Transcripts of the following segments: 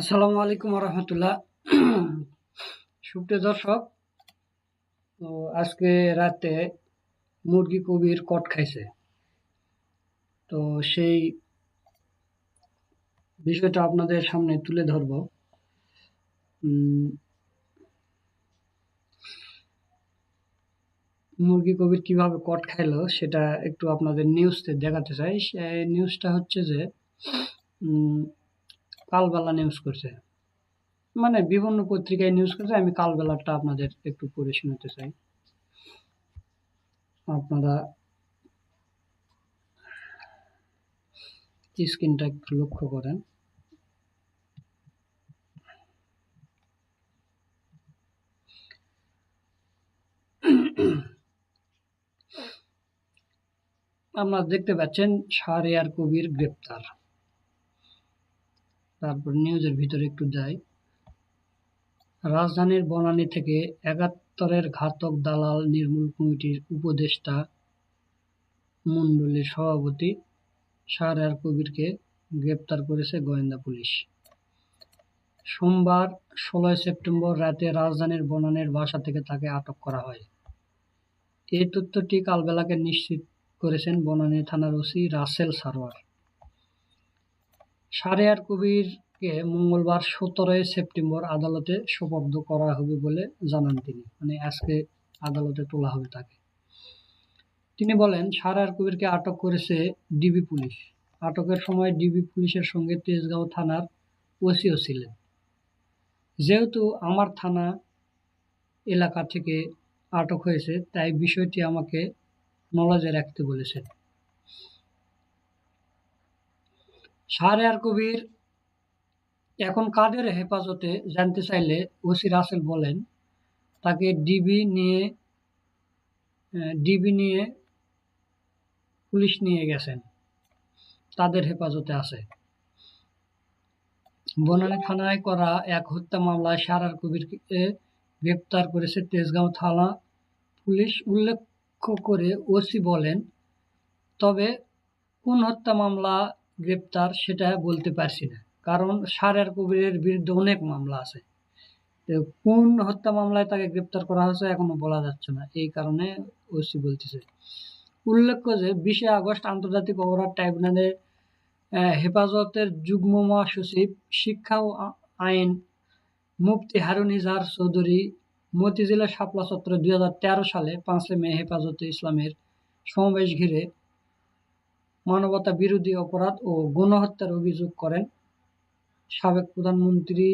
আসসালামু আলাইকুম রহমতুল্লাহ সুপ্রিয় দর্শক, তো আজকে রাতে মুরগি কবির কট খাইছে। তো সেই বিষয়টা আপনাদের সামনে তুলে ধরব। মুরগি কবির কীভাবে কট খাইলো সেটা একটু আপনাদের নিউজতে দেখাতে চাই। সেই নিউজটা হচ্ছে যে কালবেলা নিউজ করছে। মানে বিভিন্ন পত্রিকায় নিউজ করছে, আমি কালবেলাটা আপনাদের একটু পড়ে শোনাতে চাই। আপনারা স্ক্রিনটা একটু লক্ষ্য করেন। আপনারা দেখতে পাচ্ছেন, শাহরিয়ার কবির গ্রেপ্তার। তারপর নিউজের ভিতরে একটু যাই। রাজধানীর বনানী থেকে একাত্তরের ঘাতক দালাল নির্মূল কমিটির উপদেষ্টা মণ্ডলীর সভাপতি শাহরিয়ার কবিরকে গ্রেপ্তার করেছে গোয়েন্দা পুলিশ। সোমবার ষোলোই সেপ্টেম্বর রাতে রাজধানীর বনানীর বাসা থেকে তাকে আটক করা হয়। এই তথ্যটি কালবেলাকে নিশ্চিত করেছেন বনানী থানার ওসি রাসেল সারোয়ার। শাহরিয়ার কবিরকে মঙ্গলবার সতেরোই সেপ্টেম্বর আদালতে সোপর্দ করা হবে বলে জানান তিনি। মানে আজকে আদালতে তোলা হবে তাকে। তিনি বলেন শাহরিয়ার কবিরকে আটক করেছে ডিবি পুলিশ। আটকের সময় ডিবি পুলিশের সঙ্গে তেজগাঁও থানার ওসিও ছিলেন। যেহেতু আমার থানা এলাকা থেকে আটক হয়েছে, তাই বিষয়টি আমাকে নলেজে রাখতে বলেছেন। শাহরিয়ার কবির এখন কাদের হেফাজতে জানতে চাইলে ওসি রাসেল বলেন, তাকে ডিবি নিয়ে ডিবি নিয়ে পুলিশ নিয়ে গেছেন। তাদের হেফাজতে আছে। বনানী থানায় করা এক হত্যা মামলায় সারার কবিরকে গ্রেপ্তার করেছে তেজগাঁও থানা পুলিশ। উল্লেখ করে ওসি বলেন, তবে কোন হত্যা মামলা গ্রেপ্তার সেটা বলতে পারছি না। কারণ সারের কবিরের বিরুদ্ধে অনেক মামলা আছে। কোন হত্যা মামলায় তাকে গ্রেপ্তার করা হয়েছে এখনও বলা যাচ্ছে না, এই কারণে ওসি বলতেছে। উল্লেখ্য যে বিশে আগস্ট আন্তর্জাতিক অপরাধ ট্রাইব্যুনালে হেফাজতের যুগ্ম মহাসচিব, শিক্ষা ও আইন মুফতি হারুন ইজহার চৌধুরী মতিঝিলা শাপলা চত্বরে দুই সালে পাঁচই মে হেফাজতে ইসলামের সমাবেশ ঘিরে মানবতা বিরোধী অপরাধ ও গণহত্যার অভিযোগ করেন। সাবেক প্রধানমন্ত্রী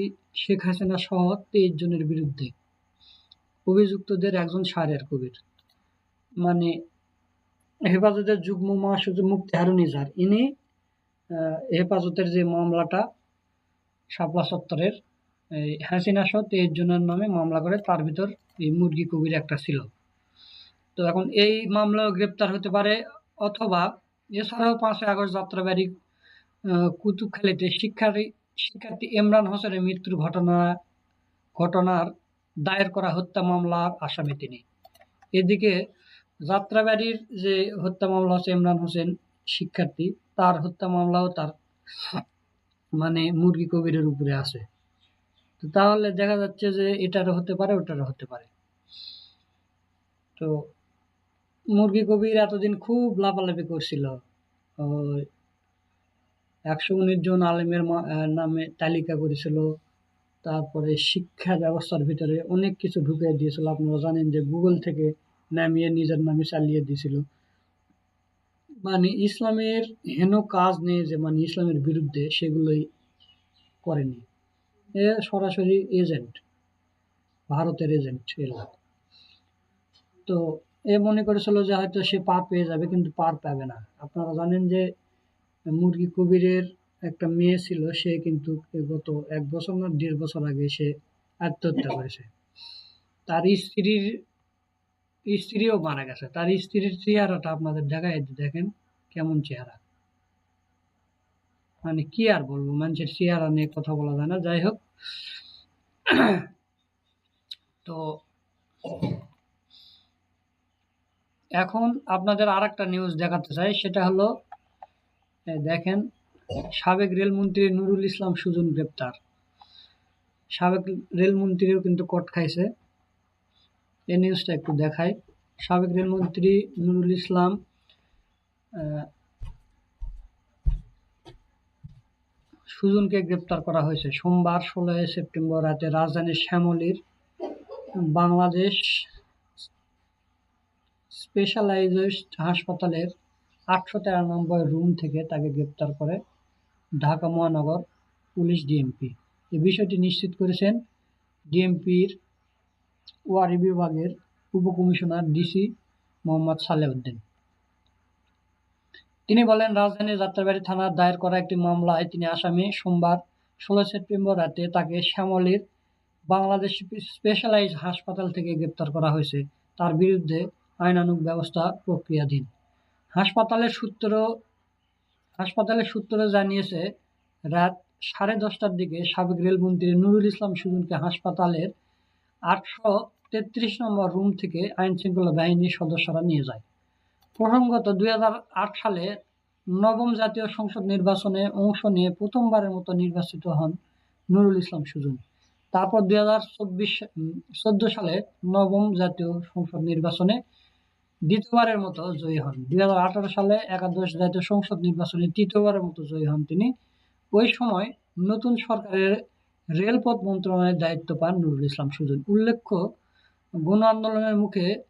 শেখ হাসিনা সহ তেইশ জনের বিরুদ্ধে। অভিযুক্তদের একজন সারের কবির। মানে হেফাজতের যুগ্ম মহাসচিব মুক্তি হারুন ইজার। ইনি হেফাজতের যে মামলাটা, শাপলা চত্বরের হাসিনা সহ তেইশ জনের নামে মামলা করে তার ভিতর এই মুরগি কবির একটা ছিল। তো এখন এই মামলাও গ্রেপ্তার হতে পারে, অথবা এছাড়াও পাঁচই আগস্ট যাত্রাবাড়ি কুতুবখালীতে শিক্ষার্থী শিক্ষার্থী ইমরান হোসেনের মৃত্যুর ঘটনা, ঘটনার দায়ের করা হত্যা মামলার আসামি তিনি। এদিকে যাত্রাবাড়ির যে হত্যা মামলা হচ্ছে ইমরান হোসেন শিক্ষার্থী, তার হত্যা মামলাও তার মানে মুরগি কবিরের উপরে আছে। তো তাহলে দেখা যাচ্ছে যে এটারও হতে পারে, ওটারও হতে পারে। তো মুরগি কবির এতদিন খুব লাফালাফি করছিল একশো উনিশ জন আলেমের নামে তালিকা করেছিল। তারপরে শিক্ষা ব্যবস্থার ভিতরে অনেক কিছু ঢুকিয়ে দিয়েছিল। আপনারা জানেন যে গুগল থেকে নামিয়ে নিজের নামে চালিয়ে দিয়েছিল। মানে ইসলামের হেন কাজ নেই যে মানে ইসলামের বিরুদ্ধে সেগুলোই করেনি। এ সরাসরি এজেন্ট, ভারতের এজেন্ট তো এ মনে করেছিল যে হয়তো সে পার পেয়ে যাবে, কিন্তু পার পাবে না। আপনারা জানেন যে মুরগি কবিরের একটা মেয়ে ছিল, সে কিন্তু গত এক বছর না দেড় বছর আগে সে আত্মহত্যা করেছে। তার স্ত্রীর, স্ত্রীও মারা গেছে। তার স্ত্রীর চেহারাটা আপনাদের দেখায় দেখেন, কেমন চেহারা। মানে কি আর বলব, মানুষের চেহারা নিয়ে কথা বলা যায় না। যাই হোক, তো এখন আপনাদের আর একটা নিউজ দেখাতে চাই, সেটা হলো দেখেন, সাবেক রেলমন্ত্রী নুরুল ইসলাম সুজন গ্রেপ্তার। সাবেক রেলমন্ত্রীও কিন্তু কট খাইছে। এই নিউজটা একটু দেখাই। সাবেক রেলমন্ত্রী নুরুল ইসলাম সুজনকে গ্রেপ্তার করা হয়েছে সোমবার, ষোলোই সেপ্টেম্বর রাতে রাজধানীর শ্যামলীর বাংলাদেশ স্পেশালাইজড হাসপাতালের আটশো তেরো নম্বর রুম থেকে তাকে গ্রেপ্তার করে ঢাকা মহানগর পুলিশ ডিএমপি। এই বিষয়টি নিশ্চিত করেছেন ডিএমপির ওয়ারি বিভাগের উপকমিশনার ডিসি মোহাম্মদ সালেউদ্দিন। তিনি বলেন, রাজধানীর যাত্রাবাড়ি থানার দায়ের করা একটি মামলায় তিনি আসামি সোমবার ষোলো সেপ্টেম্বর রাতে তাকে শ্যামলীর বাংলাদেশ স্পেশালাইজ হাসপাতাল থেকে গ্রেপ্তার করা হয়েছে। তার বিরুদ্ধে আইনানুগ ব্যবস্থা প্রক্রিয়াধীন। হাসপাতালের সূত্র হাসপাতালের সূত্র জানিয়েছে, রাত সাড়ে দশটার দিকে সাবেক রেলমন্ত্রী নুরুল ইসলাম সুজনকে হাসপাতালের আটশো তেত্রিশ নম্বর রুম থেকে আইন শৃঙ্খলা বাহিনীর সদস্যরা নিয়ে যায়। প্রসঙ্গত দুই হাজার আট সালে নবম জাতীয় সংসদ নির্বাচনে অংশ নিয়ে প্রথমবারের মতো নির্বাচিত হন নুরুল ইসলাম সুজন। তারপর দুই হাজার চব্বিশ চোদ্দ সালে নবম জাতীয় সংসদ নির্বাচনে দ্বিতীয়বারের মতো জয়ী হন। দুই হাজার আঠারো সালে একাদশ জাতীয় সংসদ নির্বাচনে তৃতীয়বারের মতো জয়ী হন তিনি। ওই সময় নতুন সরকারের রেলপথ মন্ত্রণালয়ের দায়িত্ব পান নুরুল ইসলাম সুজন। উল্লেখ্য, গণ আন্দোলনের মুখে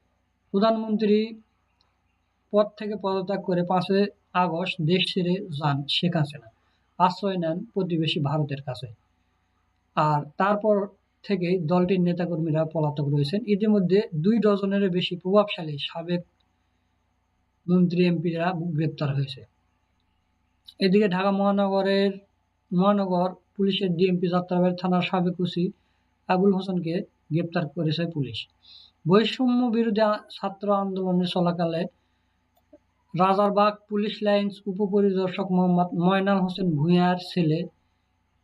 প্রধানমন্ত্রী পদ থেকে পদত্যাগ করে পাঁচই আগস্ট দেশ ছেড়ে যান শেখ হাসিনা। আশ্রয় নেন প্রতিবেশী ভারতের কাছে। আর তারপর থেকেই দলটির নেতাকর্মীরা পলাতক রয়েছেন। ইতিমধ্যে দুই ডজনের বেশি প্রভাবশালী সাবেক মন্ত্রী এমপিরা গ্রেপ্তার হয়েছে। এদিকে ঢাকা মহানগরের, মহানগর পুলিশের ডিএমপি যাত্রাবাড়ি থানার সাবেক ওসি আবুল হোসেনকে গ্রেপ্তার করেছে পুলিশ। বৈষম্য বিরোধী ছাত্র আন্দোলনে চলাকালে রাজারবাগ পুলিশ লাইন্স উপপরিদর্শক মোহাম্মদ ময়নাল হোসেন ভূঁইয়ার ছেলে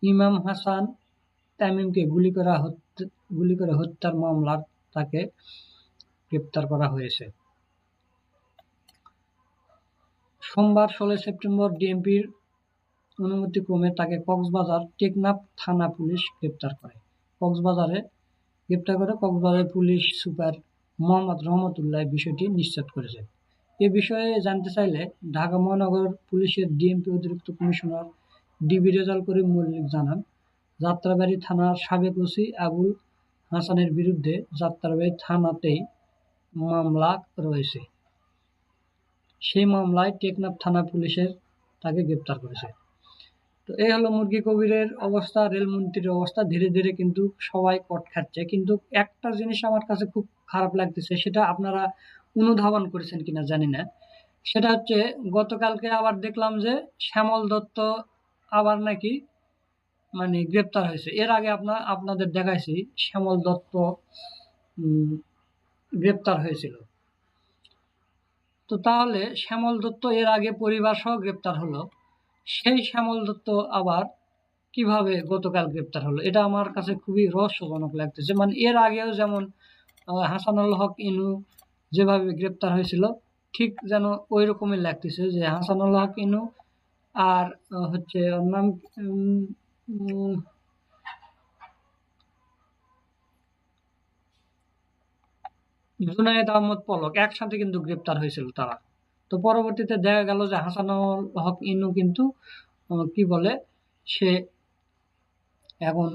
ইমাম হাসান তামিমকে গুলি করা গুলি করে হত্যার মামলার তাকে গ্রেপ্তার করা হয়েছে। সোমবার ষোলোই সেপ্টেম্বর ডিএমপির অনুমতিক্রমে তাকে কক্সবাজার টেকনাফ থানা পুলিশ গ্রেপ্তার করে। কক্সবাজারে গ্রেপ্তার করে কক্সবাজার পুলিশ সুপার মোহাম্মদ রহমতুল্লাহ বিষয়টি নিশ্চিত করেছে। এ বিষয়ে জানতে চাইলে ঢাকা মহানগর পুলিশের ডিএমপি অতিরিক্ত কমিশনার ডিবি রেজাল করিম মল্লিক জানান। যাত্রাবাড়ি থানার সাবেক ওসি আবুল হাসানের বিরুদ্ধে যাত্রাবাড়ি থানাতেই মামলা রয়েছে। সেই মামলায় টেকনাফ থানা পুলিশের তাকে গ্রেপ্তার করেছে। তো এই হলো মুরগি কবিরের অবস্থা, রেলমন্ত্রীর অবস্থা। ধীরে ধীরে কিন্তু সবাই কট খাচ্ছে কিন্তু একটা জিনিস আমার কাছে খুব খারাপ লাগতেছে, সেটা আপনারা অনুধাবন করেছেন কিনা জানি না। সেটা হচ্ছে গতকালকে আবার দেখলাম যে শ্যামল দত্ত আবার নাকি মানে গ্রেপ্তার হয়েছে। এর আগে আপনার আপনাদের দেখাইছি, শ্যামল দত্ত গ্রেপ্তার হয়েছিল। তো তাহলে শ্যামল দত্ত এর আগে পরিবার সহ গ্রেপ্তার হলো। সেই শ্যামল দত্ত আবার কীভাবে গতকাল গ্রেপ্তার হলো? এটা আমার কাছে খুবই রহস্যজনক লাগতেছে। মানে এর আগেও যেমন হাসানুল হক, ইনু যেভাবে গ্রেপ্তার হয়েছিল, ঠিক যেন ওই রকমই লাগতেছে যে হাসানুল হক, ইনু আর হচ্ছে নাম জুনায়েদ আহমদ পলক, একসাথে কিন্তু গ্রেপ্তার হয়েছিল তারা। তো পরবর্তীতে দেখা গেল যে হাসানুল হক ইনু কিন্তু কি বলে, সে এখন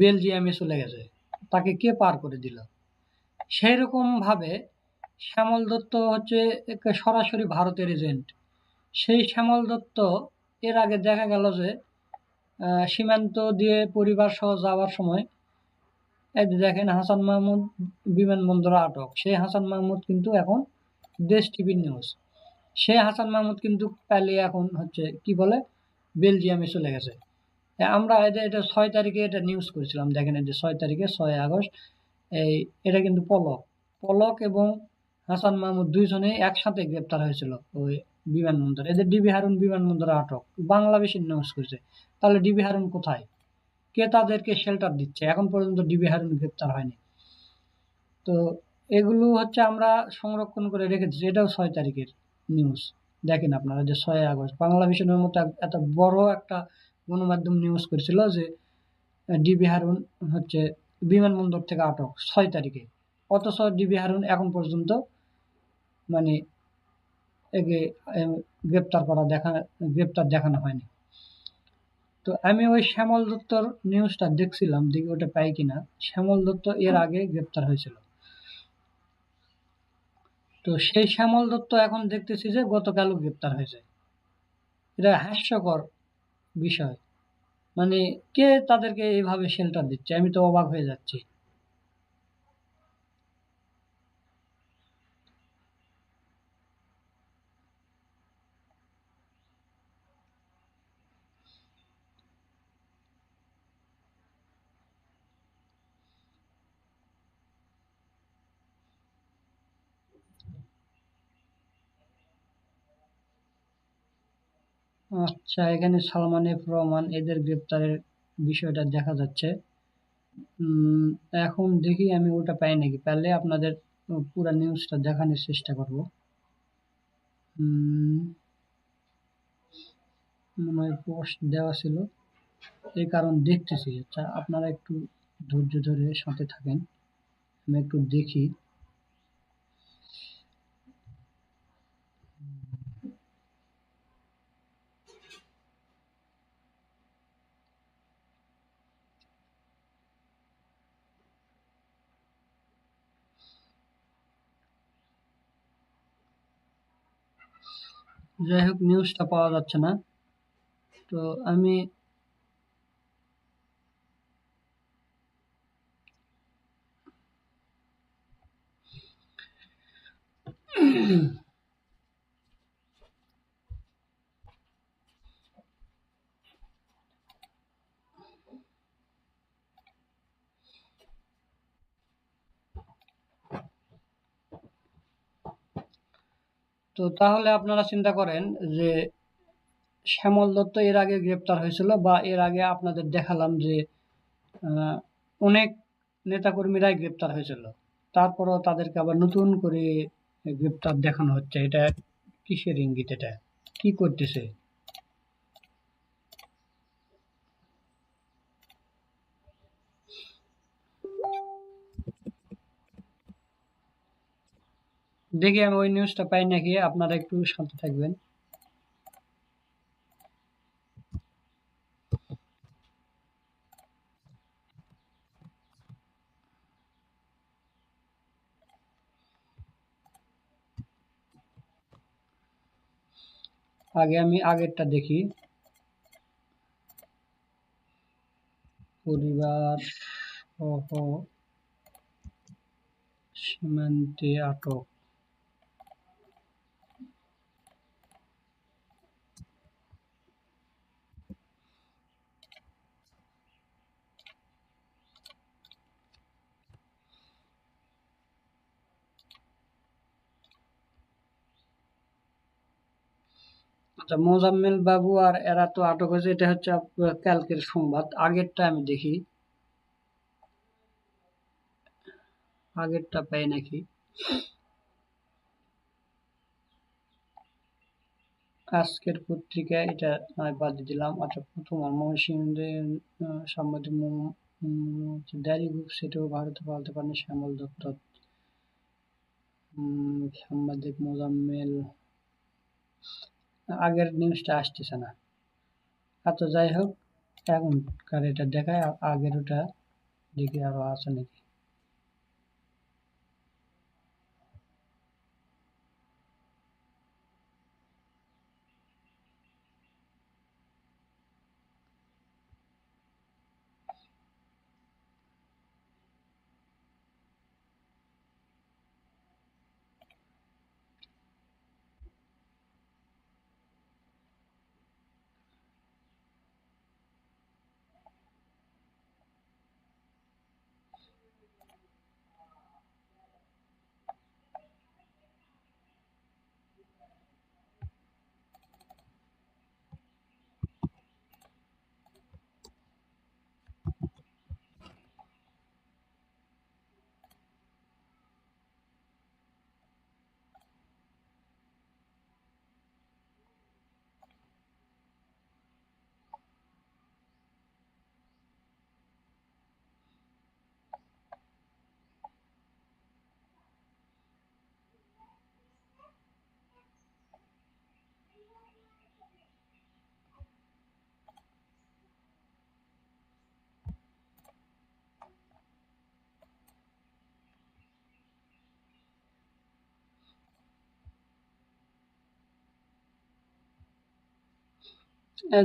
বেলজিয়ামে চলে গেছে। তাকে কে পার করে দিল? সেই ভাবে শ্যামল দত্ত হচ্ছে সরাসরি ভারতের এজেন্ট। সেই শ্যামল দত্ত এর আগে দেখা গেল যে সীমান্ত দিয়ে পরিবার সহ যাওয়ার সময়, এই দেখেন হাসান মাহমুদ বিমানবন্দরে আটক। সেই হাসান মাহমুদ কিন্তু এখন দেশ টিভির নিউজ সে হাসান মাহমুদ কিন্তু পালিয়ে এখন হচ্ছে, কি বলে, বেলজিয়ামে চলে গেছে। আমরা এটা এটা ছয় তারিখে এটা নিউজ করেছিলাম, দেখেন এই যে ছয় তারিখে, ছয় আগস্ট, এই এটা কিন্তু পলক। পলক এবং হাসান মাহমুদ দুইজনে একসাথে গ্রেপ্তার হয়েছিল ওই বিমানবন্দর। এদের ডিবি হারুন বিমানবন্দরে আটক, বাংলা বেশি নিউজ করেছে। তাহলে ডিবি হারুন কোথায়? কে তাদেরকে শেল্টার দিচ্ছে? এখন পর্যন্ত ডিবি হারুন গ্রেপ্তার হয়নি। তো এগুলো হচ্ছে আমরা সংরক্ষণ করে রেখেছি। এটাও ছয় তারিখের নিউজ দেখেন আপনারা যে ছয় আগস্ট, বাংলা ভিশনের মতো এত বড় একটা গণমাধ্যম নিউজ করেছিল যে, ডিবি হারুন হচ্ছে বিমানবন্দর থেকে আটক, ছয় তারিখে। অথচ ডিবি হারুন এখন পর্যন্ত মানে গ্রেপ্তার করা দেখা গ্রেপ্তার দেখানো হয়নি। তো আমি ওই শ্যামল দত্তর নিউজটা দেখছিলাম দেখি ওটা পাই কিনা। শ্যামল দত্ত এর আগে গ্রেপ্তার হয়েছিল। তো সেই শ্যামল দত্ত এখন দেখতেছি যে গতকালও গ্রেপ্তার হয়েছে। এটা হাস্যকর বিষয়। মানে কে তাদেরকে এইভাবে শেল্টার দিচ্ছে? আমি তো অবাক হয়ে যাচ্ছি। আচ্ছা এখানে সালমান এফ রহমান, এদের গ্রেপ্তারের বিষয়টা দেখা যাচ্ছে। এখন দেখি আমি ওটা পাই নাকি। পারলে আপনাদের পুরো নিউজটা দেখানোর চেষ্টা করব। মনে হয় পোস্ট দেওয়া ছিল। এই কারণ দেখতেছি। আচ্ছা আপনারা একটু ধৈর্য ধরে সাথে থাকেন। আমি একটু দেখি। যাই হোক নিউজটা পাওয়া যাচ্ছে না। তো আমি তো তাহলে আপনারা চিন্তা করেন যে শ্যামল দত্ত এর আগে গ্রেপ্তার হয়েছিল বা এর আগে আপনাদের দেখালাম যে অনেক নেতাকর্মীরাই গ্রেপ্তার হয়েছিল। তারপরও তাদেরকে আবার নতুন করে গ্রেপ্তার দেখানো হচ্ছে। এটা কিসের ইঙ্গিত এটা? কি করতেছে? দেখি আমি ওই নিউজটা পাই নাকি, আপনারা একটু শান্ত থাকবেন। আগে আমি আগেরটা দেখি। পরিবার সহ সীমান্তে আটক। আচ্ছা মোজাম্মেল বাবু আর এরা তো আটক হয়েছে, এটা হচ্ছে কালকের সংবাদ, আগেরটা আমি দেখি। আগেরটা পাই নাকি? আজকের পত্রিকা এটা বাদ দিলাম। আচ্ছা প্রথম ময়মনসিংহের সাংবাদিক ডায়েরি গ্রুপ, সেটাও ভারতে পালতে পারেন শ্যামল দত্ত। সাংবাদিক মোজাম্মেল আগের নিউজটা আসতেছে না। আর তো যাই হোক এখনকার এটা দেখায় আগের ওটা দেখি আরও আছে নাকি?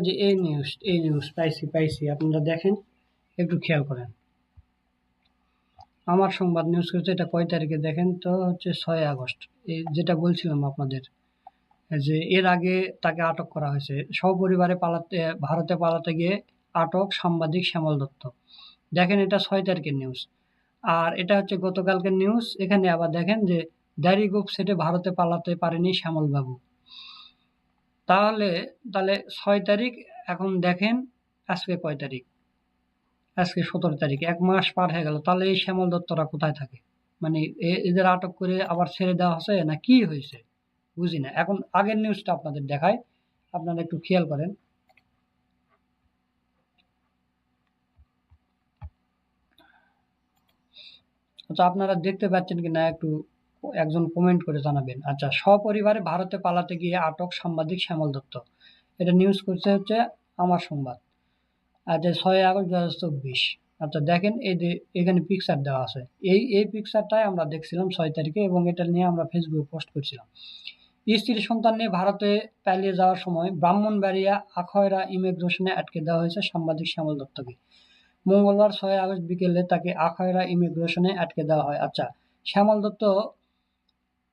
যে এই নিউজ এই নিউজ পাইছি পাইছি, আপনারা দেখেন, একটু খেয়াল করেন। আমার সংবাদ নিউজ করেছে এটা কয় তারিখে দেখেন তো, হচ্ছে ছয় আগস্ট। এই যেটা বলছিলাম আপনাদের যে এর আগে তাকে আটক করা হয়েছে। সপরিবারে পালাতে, ভারতে পালাতে গিয়ে আটক সাংবাদিক শ্যামল দত্ত। দেখেন এটা ছয় তারিখের নিউজ আর এটা হচ্ছে গতকালকের নিউজ এখানে আবার দেখেন যে ডায়েরি সেটে ভারতে পালাতে পারেনি শ্যামল বাবু তাহলে তাহলে ছয় তারিখ, এখন দেখেন আজকে কয় তারিখ? আজকে সতেরো তারিখ, এক মাস পার হয়ে গেল। তাহলে এই শ্যামল দত্তরা কোথায় থাকে? মানে এদের আটক করে আবার ছেড়ে দেওয়া হচ্ছে না কি হয়েছে? বুঝি না। এখন আগের নিউজটা আপনাদের দেখায় আপনারা একটু খেয়াল করেন। আচ্ছা আপনারা দেখতে পাচ্ছেন কি না একটু একজন কমেন্ট করে জানাবেন। আচ্ছা সপরিবারে ভারতে পালাতে গিয়ে আটক সাংবাদিক শ্যামল দত্ত। এটা নিউজ করছে হচ্ছে আমার সংবাদ। আচ্ছা ছয় আগস্ট দু হাজার চব্বিশ। আচ্ছা দেখেন এই যে এখানে পিকচার দেওয়া আছে। এই এই পিকচারটাই আমরা দেখছিলাম ছয় তারিখে এবং এটা নিয়ে আমরা ফেসবুকে পোস্ট করছিলাম। স্ত্রী সন্তান নিয়ে ভারতে পালিয়ে যাওয়ার সময় ব্রাহ্মণবাড়িয়া আখয়রা ইমিগ্রেশনে আটকে দেওয়া হয়েছে সাংবাদিক শ্যামল দত্তকে। মঙ্গলবার ছয় আগস্ট বিকেলে তাকে আখয়রা ইমিগ্রেশনে আটকে দেওয়া হয়। আচ্ছা শ্যামল দত্ত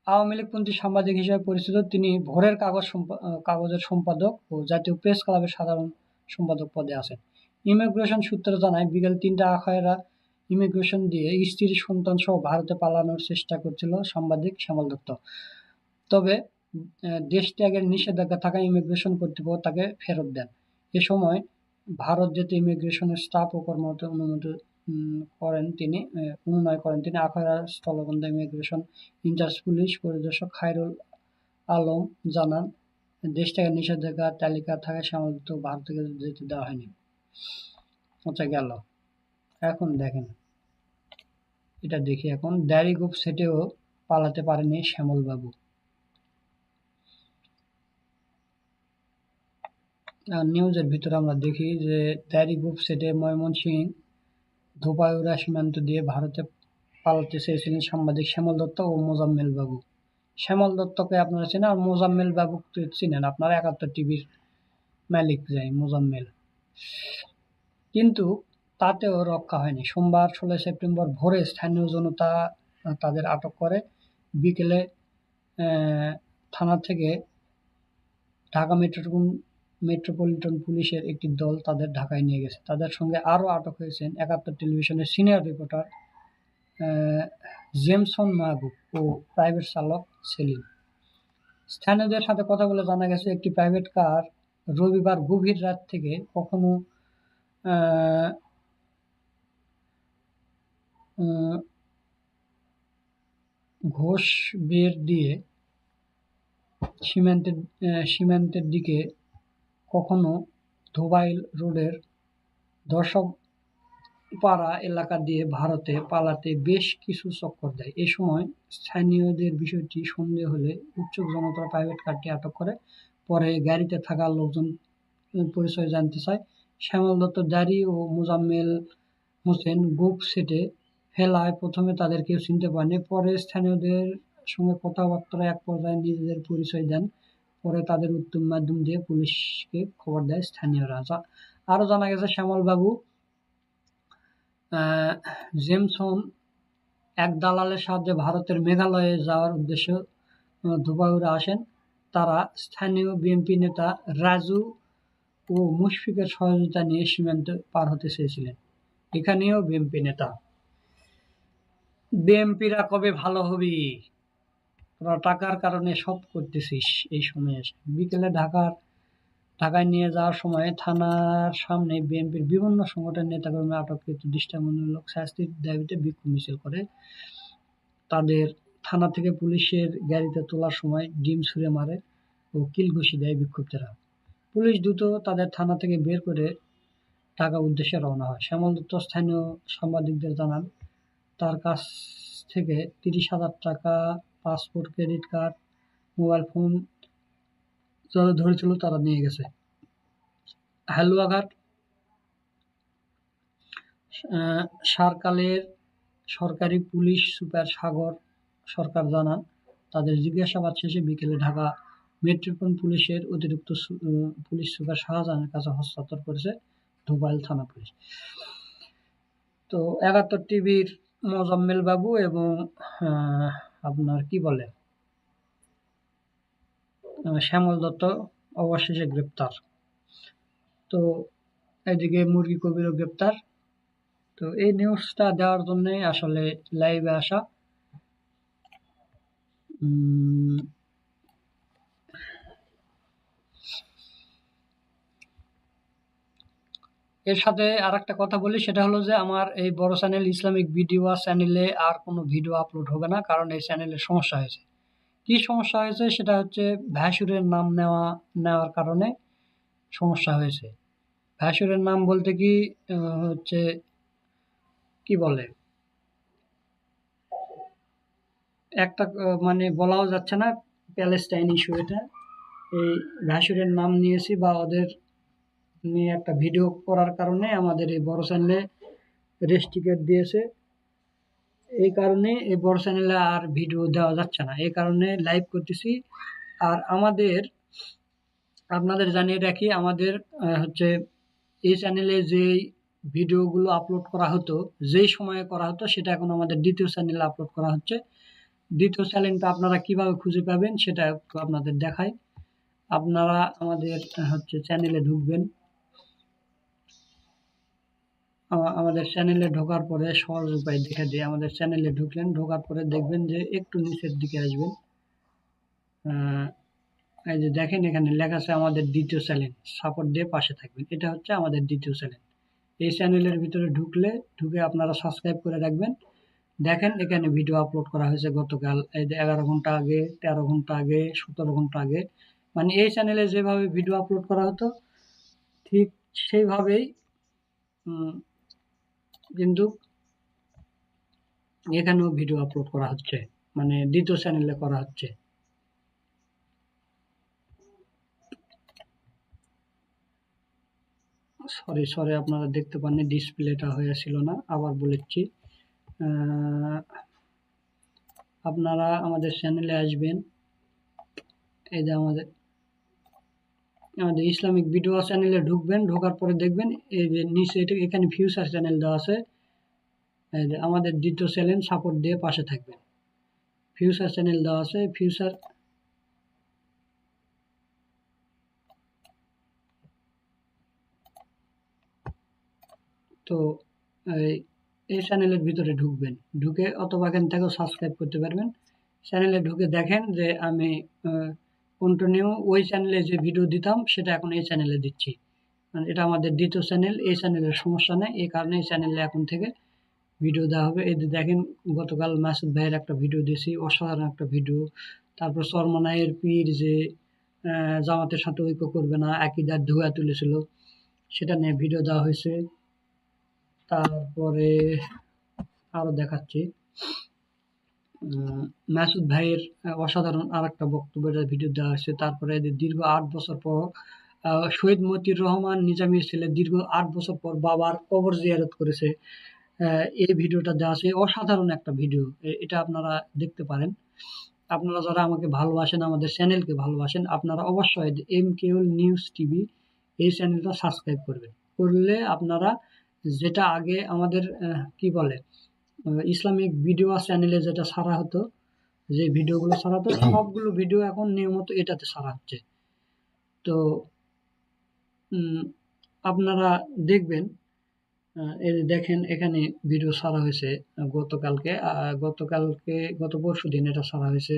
আওয়ামী লীগপন্থী সাংবাদিক হিসেবে পরিচিত, তিনি ভোরের কাগজ কাগজের সম্পাদক ও জাতীয় প্রেস ক্লাবের সাধারণ সম্পাদক পদে আছেন। ইমিগ্রেশন সূত্র জানায়, বিকেল তিনটা আখয়রা ইমিগ্রেশন দিয়ে স্ত্রীর সন্তান সহ ভারতে পালানোর চেষ্টা করছিল সাংবাদিক শ্যামল দত্ত। তবে দেশ ত্যাগের নিষেধাজ্ঞা থাকা ইমিগ্রেশন কর্তৃপক্ষ তাকে ফেরত দেন। এ সময় ভারত যেতে ইমিগ্রেশনের স্টাফ ও কর্মরত অনুমতি করেন তিনি অনুনয় করেন তিনি আখড়া স্থলবন্দর ইমিগ্রেশন ইনচার্জ পুলিশ পরিদর্শক খায়রুল আলম জানান, দেশ থেকে নিষেধাজ্ঞার তালিকা থাকা সামর্থ্য ভারত থেকে যেতে দেওয়া হয়নি। আচ্ছা গেল। এখন দেখেন, এটা দেখি এখন। ডায়েরি গ্রুপ সেটেও পালাতে পারেনি শ্যামল বাবু আর নিউজের ভিতরে আমরা দেখি যে ডায়েরি গ্রুপ সেটে ময়মনসিংহ ধোপাউড়া সীমান্ত দিয়ে ভারতে পালাতে চেয়েছিলেন সাংবাদিক শ্যামল দত্ত ও মোজাম্মেল বাবু। শ্যামল দত্তকে আপনারা চেনেন আর মোজাম্মেল বাবু চিনেন? আপনারা একাত্তর টিভির মালিক যায় মোজাম্মেল। কিন্তু তাতেও রক্ষা হয়নি। সোমবার ষোলোই সেপ্টেম্বর ভোরে স্থানীয় জনতা তাদের আটক করে। বিকেলে থানা থেকে ঢাকা মেট্রোপলিটন মেট্রোপলিটন পুলিশের একটি দল তাদের ঢাকায় নিয়ে গেছে। তাদের সঙ্গে আরও আটক হয়েছেন একাত্তর টেলিভিশনের সিনিয়র রিপোর্টার জেমসন মাহবুব ও প্রাইভেট চালক সেলিম। স্থানীয়দের সাথে কথা বলে জানা গেছে, একটি প্রাইভেট কার রবিবার গভীর রাত থেকে কখনো ঘোষ বের দিয়ে সীমান্তের সীমান্তের দিকে কখনো ধোবাইল রোডের দর্শক পাড়া এলাকা দিয়ে ভারতে পালাতে বেশ কিছু চক্কর দেয়। এ সময় স্থানীয়দের বিষয়টি সন্দেহ হলে উচ্চ জনতা প্রাইভেট কারটি আটক করে। পরে গাড়িতে থাকা লোকজন পরিচয় জানতে চায়। শ্যামল দত্ত দাড়ি ও মোজাম্মেল হোসেন গোপ সেটে ফেলায় প্রথমে তাদের কেউ চিনতে পারেনি। পরে স্থানীয়দের সঙ্গে কথাবার্তা এক পর্যায়ে নিজেদের পরিচয় দেন পরে তাদের উত্তম মাধ্যম দিয়ে পুলিশকে খবর দেয় স্থানীয়রা যা- আরও জানা গেছে শ্যামল বাবু আহ, জেমসন এক দালালের সাহায্যে ভারতের মেঘালয়ে যাওয়ার উদ্দেশ্যে ধোবাউড়ে আসেন। তারা স্থানীয় বিএনপি নেতা রাজু ও মুশফিকের সহযোগিতা নিয়ে সীমান্ত পার হতে চেয়েছিলেন। এখানেও বিএনপি নেতা। বিএনপিরা কবে ভালো হবি? টাকার কারণে সব করতেছিস এই সময়ে এসে বিকেলে ঢাকার, ঢাকায় নিয়ে যাওয়ার সময় থানার সামনে বিএনপির বিভিন্ন সংগঠনের নেতাকর্মী আটককৃত দৃষ্টান্তমূলক শাস্তির দাবিতে বিক্ষোভ মিছিল করে। তাদের থানা থেকে পুলিশের গাড়িতে তোলার সময় ডিম ছুঁড়ে মারে ও কিল ঘুষি দেয় বিক্ষুব্ধরা পুলিশ দ্রুত তাদের থানা থেকে বের করে ঢাকা উদ্দেশ্যে রওনা হয়। শ্যামল দত্ত স্থানীয় সাংবাদিকদের জানান, তার কাছ থেকে তিরিশ হাজার টাকা passport, credit card, mobile phone যারা ধরেছিল তারা নিয়ে গেছে। হালুয়াঘাট সারকালের সরকারি পুলিশ সুপার সাগর সরকার জানান, তাদের জিজ্ঞাসাবাদ শেষে বিকেলে ঢাকা মেট্রোপলিটন পুলিশের অতিরিক্ত পুলিশ সুপার শাহজাহানের কাছে হস্তান্তর করেছে ধুবাইল থানা পুলিশ। তো একাত্তর টিভির মোজাম্মেল বাবু এবং আপনার কি বলে? শ্যামল দত্ত অবশেষে গ্রেপ্তার। তো এদিকে মুরগি কবিরও গ্রেপ্তার। তো এই নিউজটা দেওয়ার জন্যে আসলে লাইভে আসা। এর সাথে আর একটা কথা বলি, সেটা হলো যে আমার এই বড় চ্যানেল ইসলামিক ভিডিও চ্যানেলে আর কোনো ভিডিও আপলোড হবে না, কারণ এই চ্যানেলের সমস্যা হয়েছে। কি সমস্যা হয়েছে? সেটা হচ্ছে ভ্যাসুরের নাম নেওয়া, নেওয়ার কারণে সমস্যা হয়েছে। ভ্যাসুরের নাম বলতে কি হচ্ছে কি বলে? একটা মানে বলাও যাচ্ছে না প্যালেস্টাইন ইস্যু এটা। এই ভ্যাসুরের নাম নিয়েছি বা ওদের নিয়ে একটা ভিডিও করার কারণে আমাদের এই বড় চ্যানেলে রেস্ট্রিকেট দিয়েছে। এই কারণে এই বড় চ্যানেলে আর ভিডিও দেওয়া যাচ্ছে না। এই কারণে লাইভ করতেছি। আর আমাদের, আপনাদের জানিয়ে রাখি, আমাদের হচ্ছে এই চ্যানেলে যে ভিডিওগুলো আপলোড করা হতো, যেই সময়ে করা হতো, সেটা এখন আমাদের দ্বিতীয় চ্যানেলে আপলোড করা হচ্ছে। দ্বিতীয় চ্যানেলটা আপনারা কীভাবে খুঁজে পাবেন, সেটা আপনাদের দেখাই। আপনারা আমাদের, হচ্ছে চ্যানেলে ঢুকবেন। আমাদের চ্যানেলে ঢোকার পরে সহজ উপায় দেখে দিয়ে আমাদের চ্যানেলে ঢুকলেন। ঢোকার পরে দেখবেন যে একটু নিচের দিকে আসবেন। এই যে দেখেন এখানে লেখা আছে আমাদের দ্বিতীয় চ্যানেল সাপোর্ট দিয়ে পাশে থাকবেন। এটা হচ্ছে আমাদের দ্বিতীয় চ্যানেল এই চ্যানেলের ভিতরে ঢুকলে, ঢুকে আপনারা সাবস্ক্রাইব করে রাখবেন। দেখেন এখানে ভিডিও আপলোড করা হয়েছে গতকাল। এই যে এগারো ঘণ্টা আগে, তেরো ঘণ্টা আগে, সতেরো ঘণ্টা আগে। মানে এই চ্যানেলে যেভাবে ভিডিও আপলোড করা হতো, ঠিক সেইভাবেই কিন্তু এখানেও ভিডিও আপলোড করা হচ্ছে। মানে দ্বিতীয় চ্যানেলে করা হচ্ছে। সরি সরি আপনারা দেখতে পাননি ডিসপ্লেটা হয়েছিল না, আবার বলেছি। আপনারা আমাদের চ্যানেলে আসবেন। এই যে আমাদের আমাদের ইসলামিক ভিডিও চ্যানেলে ঢুকবেন, ঢোকার পরে দেখবেন এই যে নিচে এটা এখানে ফিউচার চ্যানেল দেওয়া আছে। আমাদের দ্বিতীয় চ্যানেল সাপোর্ট দিয়ে পাশে থাকবেন। ফিউচার চ্যানেল দেওয়া আছে ফিউচার তো এই এই চ্যানেলের ভিতরে ঢুকবেন। ঢুকে অথবা এখান থেকেও সাবস্ক্রাইব করতে পারবেন। চ্যানেলে ঢুকে দেখেন যে আমি কন্টিনিউ ওই চ্যানেলে যে ভিডিও দিতাম, সেটা এখন এই চ্যানেলে দিচ্ছি। মানে এটা আমাদের দ্বিতীয় চ্যানেল এই চ্যানেলের সমস্যা নেই, এই কারণে এই চ্যানেলে এখন থেকে ভিডিও দেওয়া হবে। এই দেখেন, গতকাল মাসুদ ভাইয়ের একটা ভিডিও দিয়েছি, অসাধারণ একটা ভিডিও তারপর সরমনায়ের পীর যে জামাতের সাথে ঐক্য করবে না একইদার ধুয়া তুলেছিল, সেটা নিয়ে ভিডিও দেওয়া হয়েছে। তারপরে আরও দেখাচ্ছি। মাসুদ ভাইয়ের অসাধারণ আর একটা বক্তব্যের ভিডিও দেওয়া হয়েছে তারপরে দীর্ঘ আট বছর পর শহীদ মতির রহমান নিজামীর ছেলে দীর্ঘ আট বছর পর বাবার কবর জিয়ারত করেছে। এই ভিডিওটা দেওয়া আছে, অসাধারণ একটা ভিডিও এটা আপনারা দেখতে পারেন। আপনারা যারা আমাকে ভালোবাসেন, আমাদের চ্যানেলকে ভালোবাসেন, আপনারা অবশ্যই এম কেউল নিউজ টিভি এই চ্যানেলটা সাবস্ক্রাইব করবেন। করলে আপনারা যেটা আগে আমাদের কি বলে ইসলামিক ভিডিও চ্যানেলে যেটা সারা হতো যে ভিডিওগুলো সারা হতো সবগুলো ভিডিও এখন নিয়মিত এটাতে সারা হচ্ছে। তো আপনারা দেখবেন এই দেখেন এখানে ভিডিও সারা হয়েছে গতকালকে গতকালকে গত পরশু দিন এটা সারা হয়েছে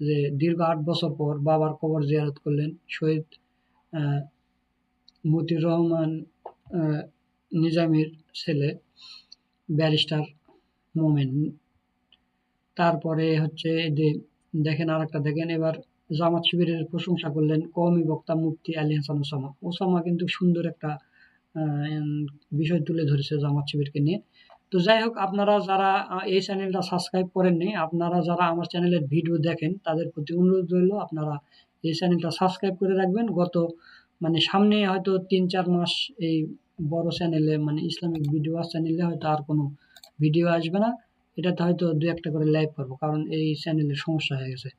যে দীর্ঘ আট বছর পর বাবার কবর জিয়ারত করলেন শহীদ আহ, মতিউর রহমান নিজামীর ছেলে ব্যারিস্টার মোমেন তারপরে হচ্ছে দেখেন আর একটা দেখেন এবার জামাত শিবিরের প্রশংসা করলেন কওমি বক্তা মুফতি আলী হাসান ওসামা। ওসামা কিন্তু সুন্দর একটা বিষয় তুলে ধরেছে জামাত শিবিরকে নিয়ে। তো যাই হোক, আপনারা যারা এই চ্যানেলটা সাবস্ক্রাইব করেননি আপনারা যারা আমার চ্যানেলের ভিডিও দেখেন, তাদের প্রতি অনুরোধ রইল আপনারা এই চ্যানেলটা সাবস্ক্রাইব করে রাখবেন। গত মানে সামনে হয়তো তিন চার মাস এই বড় চ্যানেলে মানে ইসলামিক ভিডিও চ্যানেলে হয়তো আর কোনো ভিডিও আসবে না এটাতে হয়তো দু একটা করে লাইভ করব, কারণ এই চ্যানেলের সমস্যা হয়ে গেছে।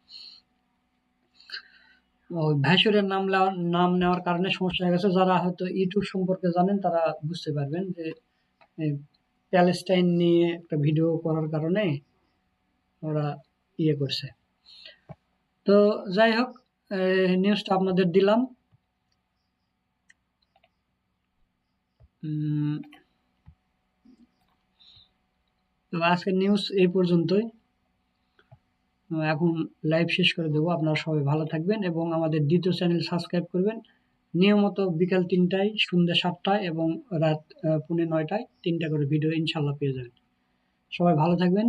ওই ভাইসরের নাম নাম নেওয়ার কারণে সমস্যা হয়ে গেছে, যারা হয়তো ইউটিউব সম্পর্কে জানেন তারা বুঝতে পারবেন যে প্যালেস্টাইন নিয়ে একটা ভিডিও করার কারণে ওরা ইয়ে করছে। তো যাই হোক নিউজটা আপনাদের দিলাম। তো আজকের নিউজ এই পর্যন্তই। এখন লাইভ শেষ করে দেবো। আপনারা সবাই ভালো থাকবেন এবং আমাদের দ্বিতীয় চ্যানেল সাবস্ক্রাইব করবেন। নিয়মিত বিকাল তিনটায়, সন্ধ্যা সাতটায় এবং রাত পুনে নয়টায় তিনটা করে ভিডিও ইনশাল্লাহ পেয়ে যাবেন। সবাই ভালো থাকবেন।